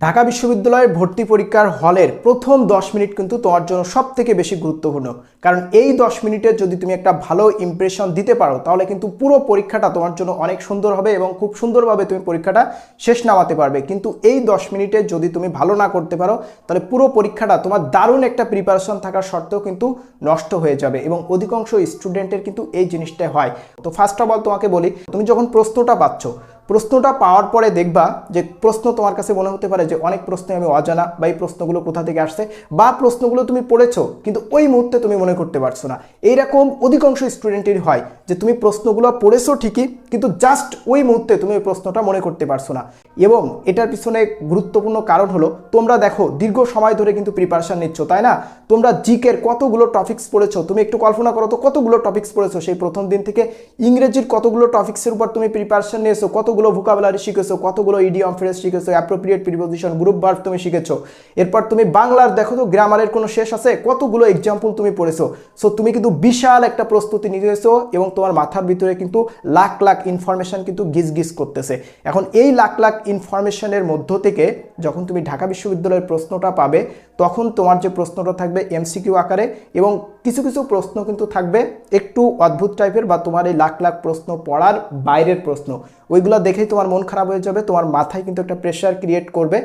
ঢাকা বিশ্ববিদ্যালয়ের ভর্তি পরীক্ষার হলের প্রথম দশ মিনিট কিন্তু তোমার জন্য সব থেকে বেশি গুরুত্বপূর্ণ। কারণ এই দশ মিনিটে যদি তুমি একটা ভালো ইমপ্রেশন দিতে পারো, তাহলে কিন্তু পুরো পরীক্ষাটা তোমার জন্য অনেক সুন্দর হবে এবং খুব সুন্দরভাবে তুমি পরীক্ষাটা শেষ নামাতে পারবে। কিন্তু এই দশ মিনিটে যদি তুমি ভালো না করতে পারো, তাহলে পুরো পরীক্ষাটা তোমার দারুণ একটা প্রিপারেশন থাকার সত্ত্বেও কিন্তু নষ্ট হয়ে যাবে এবং অধিকাংশ স্টুডেন্টের কিন্তু এই জিনিসটাই হয়। তো ফার্স্ট অফ অল তোমাকে বলি, তুমি যখন প্রশ্নটা পাচ্ছ প্রশ্নটা পাওয়ার পরে দেখবা যে প্রশ্ন তোমার কাছে মনে হতে পারে যে অনেক প্রশ্নে আমি অজানা বা এই প্রশ্নগুলো কোথা থেকে আসছে বা প্রশ্নগুলো তুমি পড়েছো, কিন্তু ওই মুহূর্তে তুমি মনে করতে পারছ না। এইরকম অধিকাংশ স্টুডেন্টের হয়। যে তুমি প্রশ্নগুলো পড়েছো ঠিকই, কিন্তু জাস্ট ওই মুহূর্তে তুমি ওই প্রশ্নটা মনে করতে পারছ না। এবং এটার পিছনে গুরুত্বপূর্ণ কারণ হলো, তোমরা দেখো, দীর্ঘ সময় ধরে কিন্তু প্রিপারেশন নিচ্ছ, তাই না? তোমরা জিকের কতগুলো টপিক্স পড়েছো, তুমি একটু কল্পনা করো তো, কতগুলো টপিক্স পড়েছো? সেই প্রথম দিন থেকে ইংরেজির কতগুলো টপিক্সের উপর তুমি প্রিপারেশন নিয়েছো, কতগুলো ভোকাবুলারি শিখেছো, কতগুলো ইডিয়ম ফ্রেজ শিখেছো অ্যাপ্রোপ্রিয়েট প্রিপোজিশন গ্রুপ ভার্ব তুমি শিখেছো। এরপর তুমি বাংলার, দেখো তো গ্রামারের কোনো শেষ আছে? কতগুলো এক্সাম্পল তুমি পড়েছো? সো তুমি কিন্তু বিশাল একটা প্রস্তুতি নিয়েছো এবং তোমার মাথার ভিতরে কিন্তু লাখ লাখ ইনফরমেশন কিন্তু গিজ গিজ করতেছে। এখন এই লাখ লাখ ইনফরমেশনের মধ্য থেকে যখন তুমি ঢাকা বিশ্ববিদ্যালয়ের প্রশ্নটা পাবে, তখন তোমার যে প্রশ্নটা থাকবে এমসিকিউ আকারে এবং কিছু কিছু প্রশ্ন কিন্তু থাকবে একটু অদ্ভুত টাইপের বা তোমার এই লাখ লাখ প্রশ্ন পড়ার বাইরের প্রশ্ন। ওইগুলো দেখেই তোমার মন খারাপ হয়ে যাবে, তোমার মাথায় কিন্তু একটা প্রেশার ক্রিয়েট করবে।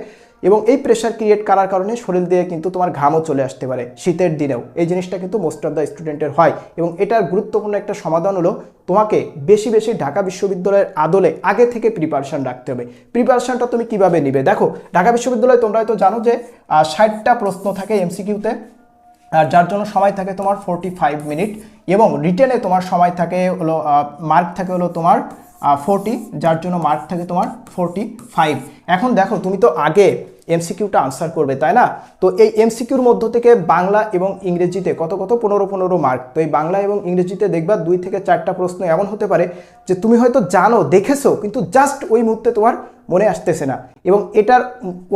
এবং এই প্রেশার ক্রিয়েট করার কারণে শরীর দিয়ে কিন্তু তোমার ঘামও চলে আসতে পারে শীতের দিনেও। এই জিনিসটা কিন্তু মোস্ট অফ দ্য স্টুডেন্টের হয় এবং এটার গুরুত্বপূর্ণ একটা সমাধান হলো তোমাকে বেশি বেশি ঢাকা বিশ্ববিদ্যালয়ের আদলে আগে থেকে প্রিপারেশন রাখতে হবে। প্রিপারেশনটা তুমি কীভাবে নিবে? দেখো, ঢাকা বিশ্ববিদ্যালয়ে তোমরা হয়তো জানো যে ষাটটা প্রশ্ন থাকে এমসিকিউতে আর যার জন্য সময় থাকে তোমার ফোরটি ফাইভ মিনিট এবং রিটেনে তোমার সময় থাকে হলো মার্ক থাকে হলো তোমার ফোরটি যার জন্য মার্ক থাকে তোমার ফোরটি ফাইভ এখন দেখো, তুমি তো আগে এমসিকিউটা আনসার করবে, তাই না? তো এই এমসিকিউর মধ্য থেকে বাংলা এবং ইংরেজিতে কত কত পনেরো পনেরো মার্ক তো এই বাংলা এবং ইংরেজিতে দেখবা দুই থেকে চারটা প্রশ্ন এমন হতে পারে যে তুমি হয়তো জানো, দেখেছ, কিন্তু জাস্ট ওই মুহূর্তে তোমার মনে আসতেছে না। এবং এটার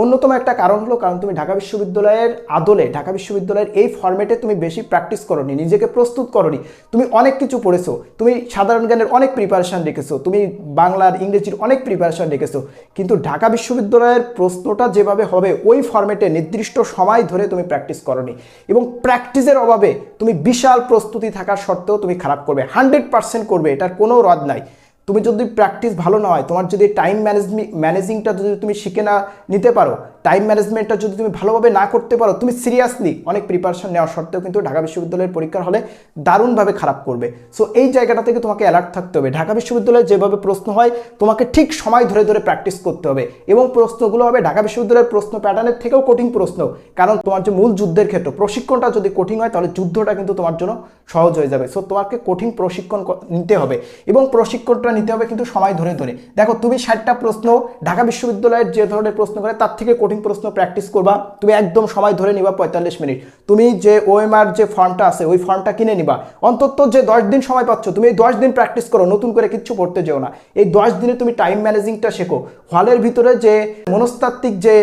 অন্যতম একটা কারণ হলো, কারণ তুমি ঢাকা বিশ্ববিদ্যালয়ের আদলে, ঢাকা বিশ্ববিদ্যালয়ের এই ফর্মেটে তুমি বেশি প্র্যাকটিস করনি, নিজেকে প্রস্তুত করনি। তুমি অনেক কিছু পড়েছো, তুমি সাধারণ জ্ঞানের অনেক প্রিপারেশান রেখেছো, তুমি বাংলার, ইংরেজির অনেক প্রিপারেশান রেখেছো, কিন্তু ঢাকা বিশ্ববিদ্যালয়ের প্রশ্নটা যেভাবে হবে, ওই ফর্মেটে নির্দিষ্ট সময় ধরে তুমি প্র্যাকটিস করনি। এবং প্র্যাকটিসের অভাবে তুমি বিশাল প্রস্তুতি থাকার সত্ত্বেও তুমি খারাপ করবে। হান্ড্রেড পার্সেন্ট করবে, এটার কোনো রদ নাই। তুমি যদি প্র্যাকটিস ভালো না হয়, তোমার যদি টাইম ম্যানেজ ম্যানেজিংটা যদি তুমি শিখে না, নিতে পারো টাইম ম্যানেজমেন্টটা যদি তুমি ভালোভাবে না করতে পারো, তুমি সিরিয়াসলি অনেক প্রিপারেশন নেওয়া সত্ত্বেও কিন্তু ঢাকা বিশ্ববিদ্যালয়ের পরীক্ষার হলে দারুণভাবে খারাপ করবে। সো এই জায়গাটা থেকে তোমাকে অ্যালার্ট থাকতে হবে। ঢাকা বিশ্ববিদ্যালয়ে যেভাবে প্রশ্ন হয়, তোমাকে ঠিক সময় ধরে ধরে প্র্যাকটিস করতে হবে। এবং প্রশ্নগুলো হবে ঢাকা বিশ্ববিদ্যালয়ের প্রশ্ন প্যাটার্নের থেকেও কঠিন প্রশ্ন। কারণ তোমার যে মূল যুদ্ধের ক্ষেত্রে, প্রশিক্ষণটা যদি কঠিন হয়, তাহলে যুদ্ধটা কিন্তু তোমার জন্য সহজ হয়ে যাবে। সো তোমাকে কঠিন প্রশিক্ষণ নিতে হবে। এবং প্রশিক্ষণটা নিতে হবে কিন্তু সময় ধরে ধরে। দেখো, তুমি ষাটটা প্রশ্ন ঢাকা বিশ্ববিদ্যালয়ের যে ধরনের প্রশ্ন করে, তার থেকে কঠিন প্রশ্ন প্র্যাকটিস করবা, তুমি একদম সময় ধরে নিবা পঁয়তাল্লিশ মিনিট। তুমি যে ওএমআর যে ফর্মটা আছে, ওই ফর্মটা কিনে নিবা। অন্তত যে দশ দিন সময় পাচ্ছ, তুমি এই দশ দিন প্র্যাকটিস করো, নতুন করে কিচ্ছু পড়তে যেও না। এই দশ দিনে তুমি টাইম ম্যানেজিংটা শেখো। হলের ভিতরে যে মনস্তাত্ত্বিক যে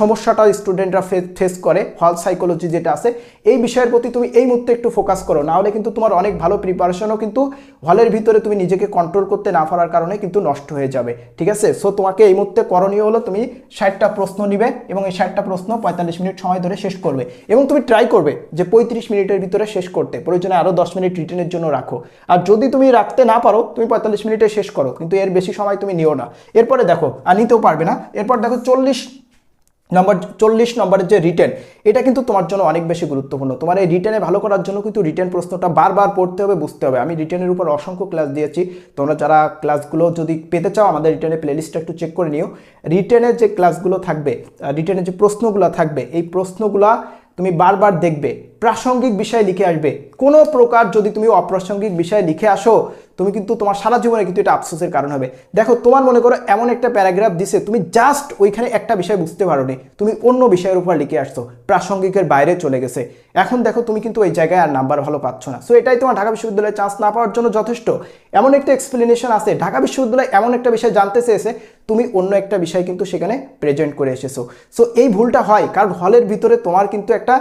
সমস্যাটা স্টুডেন্টরা ফেস করে হল সাইকোলজি যেটা আছে, এই বিষয়ের প্রতি তুমি এই মুহূর্তে একটু ফোকাস করো। নাহলে কিন্তু তোমার অনেক ভালো প্রিপারেশনও কিন্তু হলের ভিতরে তুমি নিজেকে কন্ট্রোল করতে না পারার কারণে কিন্তু নষ্ট হয়ে যাবে। ঠিক আছে? সো তোমাকে এই মুহূর্তে করণীয় হলো তুমি ষাটটা প্রশ্ন নিবে। এবং এই ষাটটা প্রশ্ন পঁয়তাল্লিশ মিনিট সময় ধরে শেষ করবে। এবং তুমি ট্রাই করবে যে পঁয়ত্রিশ মিনিটের ভিতরে শেষ করতে। প্রয়োজনে আরও দশ মিনিট রিটেনের জন্য রাখো। আর যদি তুমি রাখতে না পারো, তুমি পঁয়তাল্লিশ মিনিটে শেষ করো। কিন্তু এর বেশি সময় তুমি নিও না। এরপরে দেখো, আর নিতেও পারবে না। এরপর দেখো চল্লিশ নম্বর চল্লিশ নম্বরের যে রিটেন এটা কিন্তু তোমার জন্য অনেক বেশি গুরুত্বপূর্ণ। তোমার এই রিটেনে ভালো করার জন্য কিন্তু রিটেন প্রশ্নটা বারবার পড়তে হবে, বুঝতে হবে। আমি রিটেনের উপর অসংখ্য ক্লাস দিয়েছি। তোমরা যারা ক্লাসগুলো যদি পেতে চাও, আমাদের রিটেনের প্লেলিস্টটা একটু চেক করে নিও। রিটেনের যে ক্লাসগুলো থাকবে রিটেনের যে প্রশ্নগুলো থাকবে, এই প্রশ্নগুলা তুমি বারবার দেখবে। প্রাসঙ্গিক বিষয় লিখে আসবে। কোনো প্রকার যদি তুমি অপ্রাসঙ্গিক বিষয় লিখে আসো, তুমি কিন্তু তোমার সারা জীবনে কিন্তু এটা আফসোসের কারণ হবে। দেখো, তোমার মনে করো এমন একটা প্যারাগ্রাফ দিছে, তুমি জাস্ট ওইখানে একটা বিষয় বুঝতে পারো নি তুমি অন্য বিষয়ের উপর লিখে আসছো, প্রাসঙ্গিকের বাইরে চলে গেছে। এখন দেখো, তুমি কিন্তু ওই জায়গায় আর নাম্বার ভালো পাচ্ছ না। সো এটাই তোমার ঢাকা বিশ্ববিদ্যালয়ে চান্স না পাওয়ার জন্য যথেষ্ট। এমন একটা এক্সপ্লেনেশন আছে, ঢাকা বিশ্ববিদ্যালয় এমন একটা বিষয় জানতে চেয়েছে, তুমি অন্য একটা বিষয় কিন্তু সেখানে প্রেজেন্ট করে এসেছ। সো এই ভুলটা হয়, কারণ হলের ভিতরে তোমার কিন্তু একটা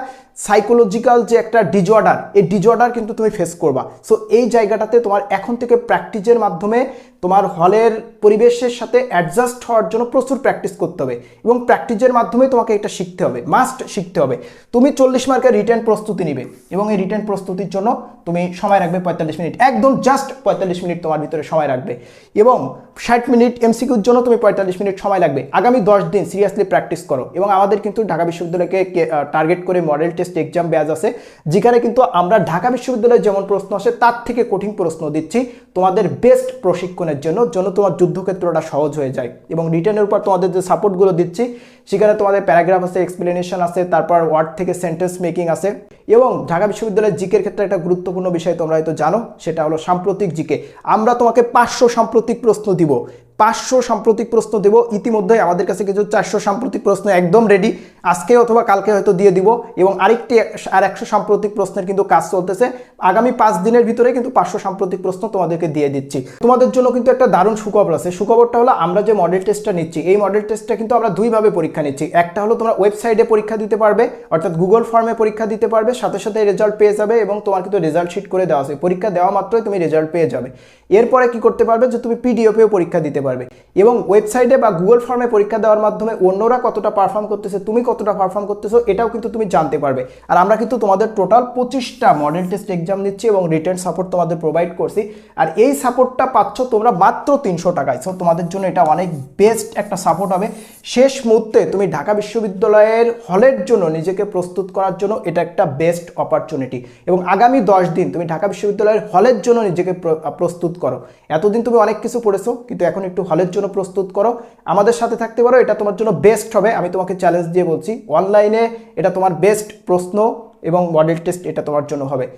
সাইকোলজিক্যাল যে একটা ডিজঅর্ডার এই ডিজঅর্ডার কিন্তু তুমি ফেস করবা। সো এই জায়গাটাতে তোমার এখন থেকে প্র্যাকটিসের মাধ্যমে তোমার হলের পরিবেশের সাথে অ্যাডজাস্ট হওয়ার জন্য প্রচুর প্র্যাকটিস করতে হবে এবং প্র্যাকটিসের মাধ্যমে তোমাকে এটা শিখতে হবে মাস্ট শিখতে হবে। তুমি চল্লিশ মার্কের রিটার্ন প্রস্তুতি নিবে এবং এই রিটার্ন প্রস্তুতির জন্য তুমি সময় রাখবে পঁয়তাল্লিশ মিনিট একদম জাস্ট পঁয়তাল্লিশ মিনিট তোমার ভিতরে সময় রাখবে এবং ষাট মিনিট এমসিকিউর জন্য তুমি পঁয়তাল্লিশ মিনিট সময় লাগবে। আগামী দশ দিন সিরিয়াসলি প্র্যাকটিস করো এবং আমাদের কিন্তু ঢাকা বিশ্ববিদ্যালয়কে টার্গেট করে মডেল টেস্ট এক্সাম ব্যাজ আছে, যেখানে কিন্তু আমরা ঢাকা বিশ্ববিদ্যালয়ে যেমন প্রশ্ন আসে, তার থেকে কঠিন প্রশ্ন দিচ্ছি। তোমাদের বেস্ট প্রশিক্ষণের জন্য জন্য তোমার যুদ্ধক্ষেত্রটা সহজ হয়ে যায়। এবং রিটার্নের উপর তোমাদের যে সাপোর্টগুলো দিচ্ছি, সেখানে তোমাদের প্যারাগ্রাফ আছে এক্সপ্লেনেশন আছে, তারপর ওয়ার্ড থেকে সেন্টেন্স মেকিং আছে। এবং ঢাকা বিশ্ববিদ্যালয়ের জিকের ক্ষেত্রে একটা গুরুত্বপূর্ণ বিষয় তোমরা হয়তো জানো, সেটা হলো সাম্প্রতিক জিকে। আমরা তোমাকে পাঁচশো সাম্প্রতিক প্রশ্ন দিব। পাঁচশো সাম্প্রতিক প্রশ্ন দেব। ইতিমধ্যে আমাদের কাছে কিছু চারশো সাম্প্রতিক প্রশ্ন একদম রেডি আজকে অথবা কালকে হয়তো দিয়ে দিব এবং আরেকটি আর একশো সাম্প্রতিক প্রশ্নের কিন্তু কাজ চলতেছে। আগামী পাঁচ দিনের ভিতরে কিন্তু পাঁচশো সাম্প্রতিক প্রশ্ন তোমাদেরকে দিয়ে দিচ্ছি। তোমাদের জন্য কিন্তু একটা দারুণ সুখবর আছে। সুখবরটা হলো আমরা যে মডেল টেস্টটা নিচ্ছি, এই মডেল টেস্টটা কিন্তু আমরা দুইভাবে পরীক্ষা নিচ্ছি। একটা হলো তোমরা ওয়েবসাইটে পরীক্ষা দিতে পারবে, অর্থাৎ গুগল ফর্মে পরীক্ষা দিতে পারবে। সাথে সাথে রেজাল্ট পেয়ে যাবে এবং তোমার কিন্তু রেজাল্ট শিট করে দেওয়া আছে। পরীক্ষা দেওয়া মাত্রই তুমি রেজাল্ট পেয়ে যাবে। এরপরে কি করতে পারবে যে তুমি পিডিএফেও পরীক্ষা দিতে পারবে এবং ওয়েবসাইটে বা গুগল ফর্মে পরীক্ষা দেওয়ার মাধ্যমে অন্যরা কতটা পারফর্ম করতেছে, তুমি কতটা পারফর্ম করতেছো, এটাও কিন্তু তুমি জানতে পারবে। আর আমরা কিন্তু তোমাদের টোটাল পঁচিশটা মডেল টেস্ট এক্সাম দিচ্ছি এবং রিটার্ন সাপোর্ট তোমাদের প্রোভাইড করছি। আর এই সাপোর্টটা পাচ্ছ তোমরা মাত্র তিনশো টাকায়। সো তোমাদের জন্য এটা অনেক বেস্ট একটা সাপোর্ট হবে। শেষ মুহূর্তে তুমি ঢাকা বিশ্ববিদ্যালয়ের হলের জন্য নিজেকে প্রস্তুত করার জন্য এটা একটা বেস্ট অপরচুনিটি। এবং আগামী দশ দিন তুমি ঢাকা বিশ্ববিদ্যালয়ের হলের জন্য নিজেকে প্র- প্রস্তুত করো। এতদিন তুমি অনেক কিছু পড়েছো, কিন্তু এখন একটু হলের জন্য প্রস্তুত করো। আমাদের সাথে থাকতে পারো, এটা তোমার জন্য বেস্ট হবে। আমি তোমাকে চ্যালেঞ্জ দিয়ে বলছি অনলাইনে এটা তোমার বেস্ট প্রশ্ন এবং মডেল টেস্ট এটা তোমার জন্য হবে।